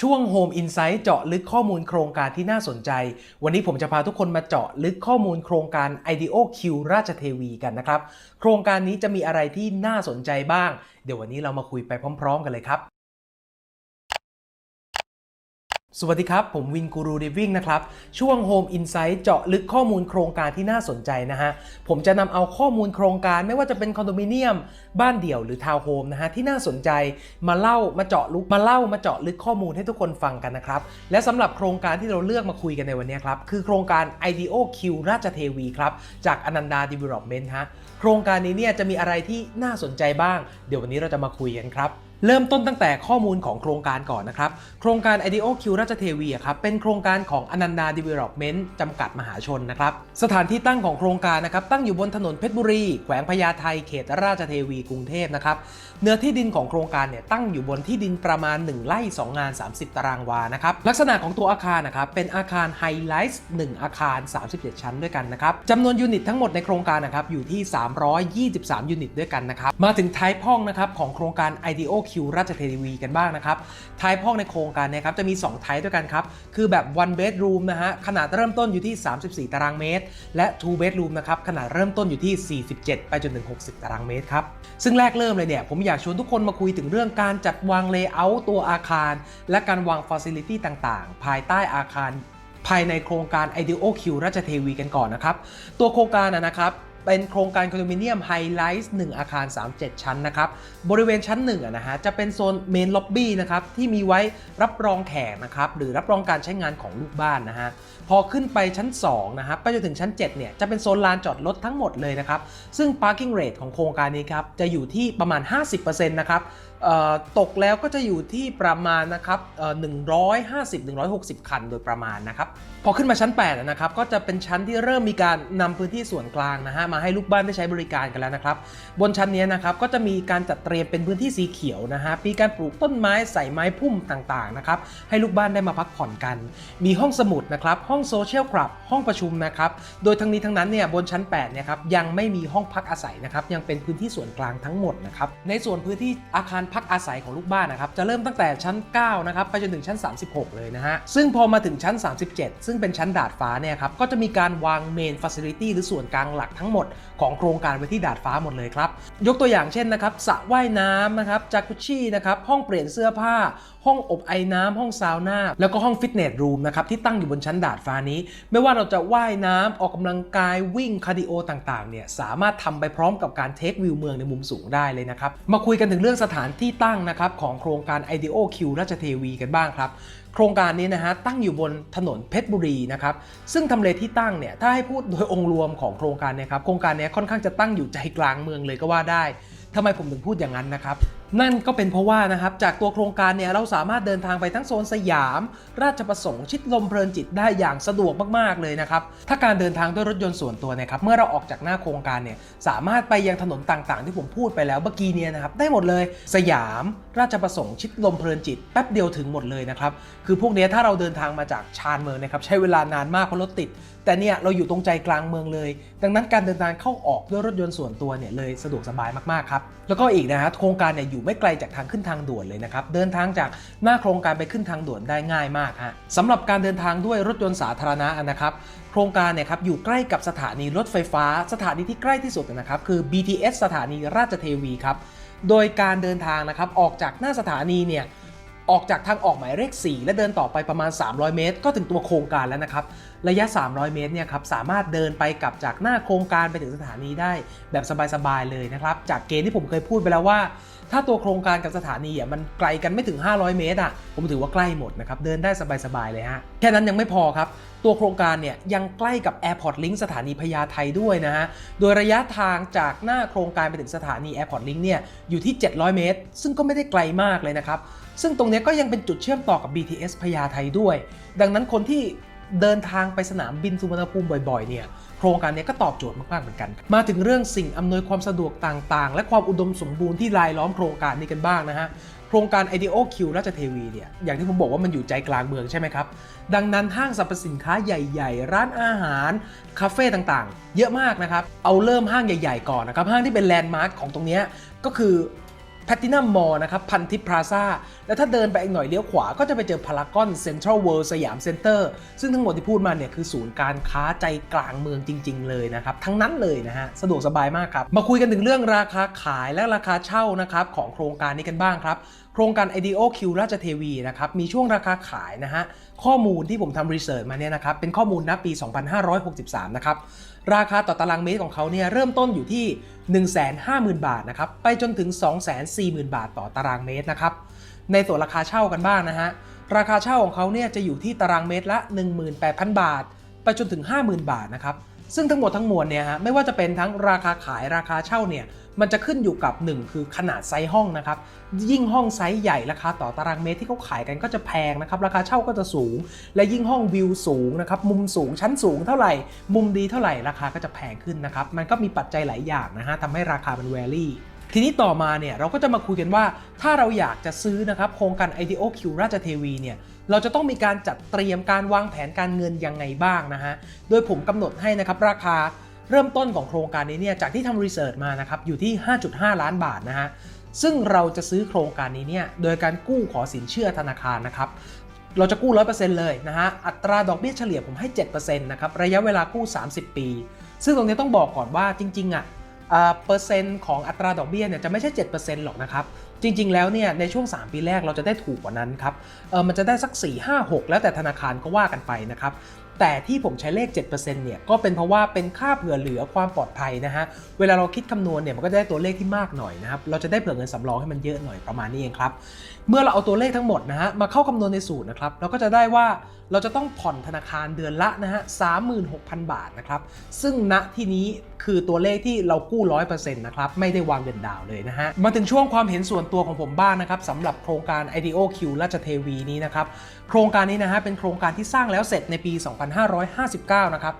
ช่วง Home Insight เจาะลึกข้อมูลโครงการที่น่าสนใจ วันนี้ผมจะพาทุกคนมาเจาะลึกข้อมูลโครงการ IDEO Q ราชเทวีกันนะครับ โครงการนี้จะมีอะไรที่น่าสนใจบ้าง เดี๋ยววันนี้เรามาคุยไปพร้อม ๆ กันเลยครับ สวัสดีครับ ผมวินกูรูเดวิ่งนะครับ ช่วง Home Insight เจาะลึกข้อมูลโครงการที่น่าสนใจนะฮะ ผมจะนำเอาข้อมูลโครงการไม่ว่าจะเป็นคอนโดมิเนียม บ้านเดี่ยวหรือทาวน์โฮมนะฮะ ที่น่าสนใจมาเล่ามาเจาะลึกมาเล่ามาเจาะลึกข้อมูลให้ทุกคนฟังกันนะครับ และสำหรับโครงการที่เราเลือกมาคุยกันในวันนี้ครับ คือโครงการ IDEO Q ราชเทวีครับจากอนันดา Development ฮะโครงการนี้เนี่ยจะมีอะไรที่น่าสนใจบ้าง เดี๋ยววันนี้เราจะมาคุยกันครับ เริ่มต้นตั้งแต่ข้อมูลของโครงการก่อนนะครับ โครงการ IDEO Q ราชเทวีอะครับเป็นโครงการของอนันดา Development จำกัดมหาชนนะครับสถานที่ตั้งของโครงการนะครับตั้งอยู่บนถนนเพชรบุรี แขวงพญาไทเขตราชเทวีกรุงเทพนะครับเนื้อที่ดินของโครงการเนี่ยตั้งอยู่บนที่ดินประมาณ 1 ไร่ 2 งาน 30 ตารางวานะครับลักษณะของตัวอาคารนะครับเป็นอาคารไฮไลท์1อาคาร 37 ชั้นด้วยกันนะครับจำนวนยูนิตทั้งหมดในโครงการนะครับอยู่ที่ 323 ยูนิตด้วยกันนะครับมาถึงไทป์ห้องนะครับของโครงการ IDEO Q คิวราชเทวีกันบ้างนะครับทป์ห้องในโครงการนะครับจะมี 2 ไทป์ด้วยกันครับ คือแบบ one bedroom นะฮะขนาดเริ่มต้นอยู่ที่ 34 ตารางเมตร และ two bedroom นะครับขนาดเริ่มต้นอยู่ที่ 47 ไปจนถึง 60 ตารางเมตรครับ ซึ่งแรกเริ่มเลยเนี่ยผมอยากชวนทุกคนมาคุยถึงเรื่องการจัดวางเลเยอร์ตัวอาคาร และการวางฟ a ซิลิตี้ต่างๆ ภายใต้อาคารภายในโครงการ IDEO Q ราชเทวีกันก่อนนะครับ ตัวโครงการนะครับ เป็นโครงการคอนโดมิเนียมไฮไลท์1อาคาร 37 ชั้นนะครับ บริเวณชั้น1นะฮะจะเป็นโซนเมนล็อบบี้นะครับที่มีไว้รับรองแขกนะครับหรือรับรองการใช้งานของลูกบ้านนะฮะพอขึ้นไปชั้น2นะครับไปจนถึงชั้น7เนี่ยจะเป็นโซนลานจอดรถทั้งหมดเลยนะครับ ซึ่ง parking rate ของโครงการนี้ครับจะอยู่ที่ประมาณ 50%นะครับตกแล้วก็จะอยู่ที่ประมาณนะครับเอ่อ150-160 คันโดยประมาณนะครับ พอขึ้นมาชั้น8นะครับก็จะเป็นชั้นที่เริ่มมีการนำพื้นที่ส่วนกลางนะฮะมาให้ลูกบ้านได้ใช้บริการกันแล้วนะครับบนชั้นนี้นะครับก็จะมีการจัดเตรียมเป็นพื้นที่สีเขียวนะฮะมีการปลูกต้นไม้ใส่ไม้พุ่มต่างๆนะครับให้ลูกบ้านได้มาพักผ่อนกัน มีห้องสมุดนะครับห้องโซเชียลคลับห้องประชุมนะครับโดยทั้งนี้ทั้งนั้นเนี่ยบนชั้น8เนี่ยครับยังไม่มีห้องพักอาศัยนะครับยังเป็นพื้นที่ส่วนกลางทั้งหมดนะครับในส่วนพื้นที่อาคารพักอาศัยของลูกบ้านนะครับจะเริ่มตั้งแต่ชั้น9นะครับไปจนถึงชั้น 36 เลยนะฮะซึ่งพอมาถึงชั้น 37ซึ่งเป็นชั้นดาดฟ้าเนี่ยครับก็จะมีการวางเมนฟ a ซิลิตี้หรือส่วนกลางหลักทั้งหมดของโครงการไว้ที่ดาดฟ้าหมดเลยครับ ยกตัวอย่างเช่นนะครับสระว่ายน้ำนะครับจากุชี่นะครับห้องเปลี่ยนเสื้อผ้า ห้องอบไอน้ำห้องซาวน่าแล้วก็ห้องฟิตเนสรูมนะครับที่ตั้งอยู่บนชั้นดาดฟ้านี้ ไม่ว่าเราจะว่ายน้ำออกกำลังกายวิ่งคาร์ดิโอต่างๆเนี่ยสามารถทำไปพร้อมกับการเทควิวเมืองในมุมสูงได้เลยนะครับมาคุยกันถึงเรื่องสถานที่ตั้งนะครับของโครงการ IDEO Q ราชเทวีกันบ้างครับ โครงการนี้นะฮะตั้งอยู่บนถนนเพชรบุรีนะครับซึ่งทำเลที่ตั้งเนี่ยถ้าให้พูดโดยองค์รวมของโครงการเนี่ยครับโครงการเนี้ค่อนข้างจะตั้งอยู่ใจกลางเมืองเลยก็ว่าได้ทำไมผมถึงพูดอย่างนั้นนะครับ นั่นก็เป็นเพราะว่านะครับจากตัวโครงการเนี่ยเราสามารถเดินทางไปทั้งโซนสยาม ราชประสงค์ชิดลมเพลินจิตได้อย่างสะดวกมากๆเลยนะครับถ้าการเดินทางด้วยรถยนต์ส่วนตัวนะครับเมื่อเราออกจากหน้าโครงการเนี่ยสามารถไปยังถนนต่างๆ ที่ผมพูดไปแล้วเมื่อกี้เนี่ยนะครับได้หมดเลย สยาม ราชประสงค์ชิดลมเพลินจิตแป๊บเดียวถึงหมดเลยนะครับคือพวกนี้ถ้าเราเดินทางมาจากชานเมืองนะครับใช้เวลานานมากเพราะรถติด แต่เนี่ยเราอยู่ตรงใจกลางเมืองเลย ดังนั้นการเดินทางเข้าออกด้วยรถยนต์ส่วนตัวเนี่ยเลยสะดวกสบายมากๆครับแล้วก็อีกนะฮะโครงการเนี่ยอยู่อยู่ไม่ไกลจากทางขึ้นทางด่วนเลยนะครับ เดินทางจากหน้าโครงการไปขึ้นทางด่วนได้ง่ายมากฮะสำหรับการเดินทางด้วยรถยนต์สาธารณะนะครับโครงการเนี่ยครับอยู่ใกล้กับสถานีรถไฟฟ้า สถานีที่ใกล้ที่สุดนะครับคือ BTS สถานีราชเทวีครับโดยการเดินทางนะครับออกจากหน้าสถานีเนี่ย ออกจากทางออกหมายเลข 4 และเดินต่อไปประมาณ 300 เมตร ก็ถึงตัวโครงการแล้วนะครับ ระยะ 300 เมตรเนี่ยครับสามารถเดินไปกลับจากหน้าโครงการไปถึงสถานีได้แบบสบายๆเลยนะครับ จากเกณฑ์ที่ผมเคยพูดไปแล้วว่า ถ้าตัวโครงการกับสถานีอะมันไกลกันไม่ถึง 500 เมตรอะผมถือว่าใกล้หมดนะครับเดินได้สบายๆเลยฮะแค่นั้นยังไม่พอครับตัวโครงการเนี่ยยังใกล้กับ Airport Link สถานีพญาไทด้วยนะฮะ โดยระยะทางจากหน้าโครงการไปถึงสถานี Airport Link เนี่ยอยู่ที่ 700 เมตร ซึ่งก็ไม่ได้ไกลมากเลยนะครับ ซึ่งตรงนี้ก็ยังเป็นจุดเชื่อมต่อกับ BTS พญาไทด้วย ดังนั้นคนที่เดินทางไปสนามบินสุวรรณภูมิบ่อยๆ เนี่ย โครงการนี้ก็ตอบโจทย์มากๆ เหมือนกัน มาถึงเรื่องสิ่งอำนวยความสะดวกต่างๆ และความอุดมสมบูรณ์ที่รายล้อมโครงการนี้กันบ้างนะฮะ โครงการ IDEO Q ราชเทวีเนี่ย อย่างที่ผมบอกว่ามันอยู่ใจกลางเมืองใช่ไหมครับ ดังนั้นห้างสรรพสินค้าใหญ่ ๆ ร้านอาหาร คาเฟ่ต่างๆ เยอะมากนะครับ เอาเริ่มห้างใหญ่ ๆ ก่อนนะครับ ห้างที่เป็นแลนด์มาร์คของตรงนี้ก็คือ แพทินัมมอลนะครับพันทิพพลาซาแล้วถ้าเดินไปอีกหน่อยเลี้ยวขวาก็จะไปเจอพารากอนเซ็นทรัลเวิลด์สยามเซ็นเตอร์ซึ่งทั้งหมดที่พูดมาเนี่ยคือศูนย์การค้าใจกลางเมืองจริง ๆ เลยนะครับ ทั้งนั้นเลยนะฮะ สะดวกสบายมากครับ มาคุยกันถึงเรื่องราคาขายและราคาเช่านะครับของโครงการนี้กันบ้างครับ โครงการ IDEO Q ราชเทวีนะครับมีช่วงราคาขายนะฮะข้อมูลที่ผมทำรีเสิร์ชมาเนี่ยนะครับเป็นข้อมูลณปี 2563 นะครับ ราคาต่อตารางเมตรของเขาเนี่ยเริ่มต้นอยู่ที่ 150,000 บาทนะครับไปจนถึง 240,000 บาทต่อตารางเมตรนะครับในส่วนราคาเช่ากันบ้างนะฮะราคาเช่าของเขาเนี่ยจะอยู่ที่ตารางเมตรละ 18,000 บาท ไปจนถึง 50,000 บาทนะครับ ซึ่งทั้งหมดทั้งมวลเนี่ยฮะไม่ว่าจะเป็นทั้งราคาขายราคาเช่าเนี่ยมันจะขึ้นอยู่กับ 1 คือขนาดไซส์ห้องนะครับ ยิ่งห้องไซส์ใหญ่ราคาต่อตารางเมตรที่เขาขายกันก็จะแพงนะครับ ราคาเช่าก็จะสูง และยิ่งห้องวิวสูงนะครับ มุมสูงชั้นสูงเท่าไหร่ มุมดีเท่าไหร่ราคาก็จะแพงขึ้นนะครับ มันก็มีปัจจัยหลายอย่างนะฮะทำให้ราคามันแวรี่ทีนี้ต่อมาเนี่ยเราก็จะมาคุยกันว่าถ้าเราอยากจะซื้อนะครับโครงการ IDO Q ราชเทวีเนี่ย เราจะต้องมีการจัดเตรียมการวางแผนการเงินยังไงบ้างนะฮะ โดยผมกำหนดให้นะครับราคาเริ่มต้นของโครงการนี้เนี่ยจากที่ทำรีเสิร์ชมานะครับอยู่ที่ 5.5 ล้านบาทนะฮะ ซึ่งเราจะซื้อโครงการนี้เนี่ยโดยการกู้ขอสินเชื่อธนาคารนะครับเราจะกู้ 100%เลยนะฮะ อัตราดอกเบี้ยเฉลี่ยผมให้ 7%นะครับ ระยะเวลากู้ 30 ปี ซึ่งตรงนี้ต้องบอกก่อนว่าจริง ๆ อะเปอร์เซ็นต์ของอัตราดอกเบี้ยเนี่ยจะไม่ใช่ 7%หรอกนะครับ จริง ๆ แล้วเนี่ยในช่วง 3 ปีแรกเราจะได้ถูกกว่านั้นครับเออมันจะได้สัก 4 5 6 แล้วแต่ธนาคารก็ว่ากันไปนะครับแต่ที่ผมใช้เลข 7%เนี่ยก็เป็นเพราะว่าเป็นค่าเผื่อเหลือความปลอดภัยนะฮะ เวลาเราคิดคำนวณเนี่ยมันก็จะได้ตัวเลขที่มากหน่อยนะครับ เราจะได้เผื่อเงินสำรองให้มันเยอะหน่อยประมาณนี้เองครับเมื่อเราเอาตัวเลขทั้งหมดนะฮะมาเข้าคำนวณในสูตรนะครับเราก็จะได้ว่าเราจะต้องผ่อนธนาคารเดือนละนะฮะ36,000 บาทนะครับซึ่งณที่นี้คือตัวเลขที่เรากู้100%นะครับไม่ได้วางเงินดาวน์เลยนะฮะมาถึงช่วงความเห็นส่วนตัวของผมบ้างนะครับสำหรับโครงการ IDOQ ราชเทวีนี้นะครับโครงการนี้นะฮะเป็นโครงการที่สร้างแล้วเสร็จในปี 2559 นะครับ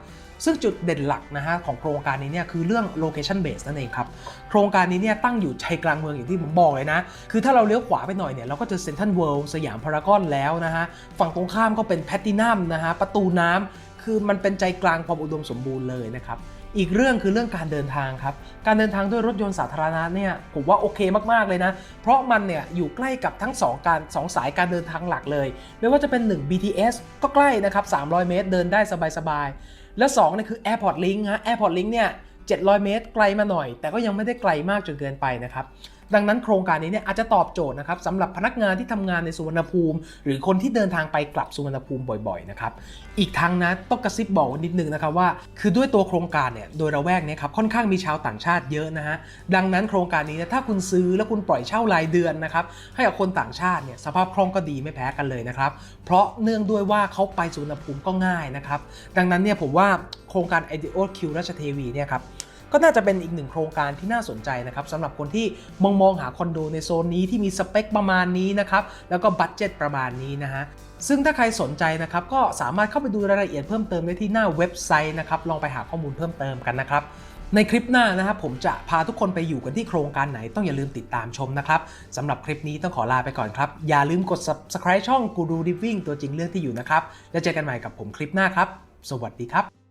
ซึ่งจุดเด่นหลักนะฮะของโครงการนี้เนี่ยคือเรื่อง location base นั่นเองครับ โครงการนี้เนี่ยตั้งอยู่ใจกลางเมืองอย่างที่ผมบอกเลยนะ คือถ้าเราเลี้ยวขวาไปหน่อยเนี่ยเราก็จะเซ็นทรัลเวิลด์สยามพารากอนแล้วนะฮะ ฝั่งตรงข้ามก็เป็นแพตตินัมนะฮะ ประตูน้ำคือมันเป็นใจกลางความอุดมสมบูรณ์เลยนะครับ อีกเรื่องคือเรื่องการเดินทางครับ การเดินทางด้วยรถยนต์สาธารณะเนี่ยผมว่าโอเคมากๆเลยนะ เพราะมันเนี่ยอยู่ใกล้กับทั้ง 2 การสองสายการเดินทางหลักเลย ไม่ว่าจะเป็น 1 BTS ก็ใกล้นะครับ 300 เมตรเดินได้สบายๆ และ2เนี่ยคือ Airport Link ฮะ Airport Link เนี่ย700 เมตรไกลมาหน่อย แต่ก็ยังไม่ได้ไกลมากจนเกินไปนะครับดังนั้นโครงการนี้เนี่ยอาจจะตอบโจทย์นะครับสำหรับพนักงานที่ทำงานในสุวรรณภูมิ หรือคนที่เดินทางไปกลับสุวรรณภูมิบ่อยๆนะครับอีกทั้งนะต้องกระซิบบอกนิดนึงนะครับว่า คือด้วยตัวโครงการเนี่ยโดยระแวกเนี้ครับค่อนข้างมีชาวต่างชาติเยอะนะฮะดังนั้นโครงการนี้นถ้าคุณซื้อแล้วคุณปล่อยเช่ารายเดือนนะครับให้กับคนต่างชาติเนี่ยสภาพคล่องก็ดีไม่แพ้กันเลยนะครับเพราะเนื่องด้วยว่าเขาไปสุวรรณภูมิก็ง่ายนะครับดังนั้นเนี่ยผมว่าโครงการ IDEO Q ราชเทวีเนี่ยครับ ก็น่าจะเป็นอีกหนึ่งโครงการที่น่าสนใจนะครับสำหรับคนที่มองมองหาคอนโดในโซนนี้ที่มีสเปคประมาณนี้นะครับแล้วก็บัตเจ็ตประมาณนี้นะฮะซึ่งถ้าใครสนใจนะครับก็สามารถเข้าไปดูรายละเอียดเพิ่มเติมได้ที่หน้าเว็บไซต์นะครับลองไปหาข้อมูลเพิ่มเติมกันนะครับในคลิปหน้านะครับผมจะพาทุกคนไปอยู่กันที่โครงการไหนต้องอย่าลืมติดตามชมนะครับสำหรับคลิปนี้ต้องขอลาไปก่อนครับ อย่าลืมกด subscribe ช่องกูรูดิวิ่งตัวจริงเรื่องที่อยู่นะครับ แล้วเจอกันใหม่กับผมคลิปหน้าครับ สวัสดีครับ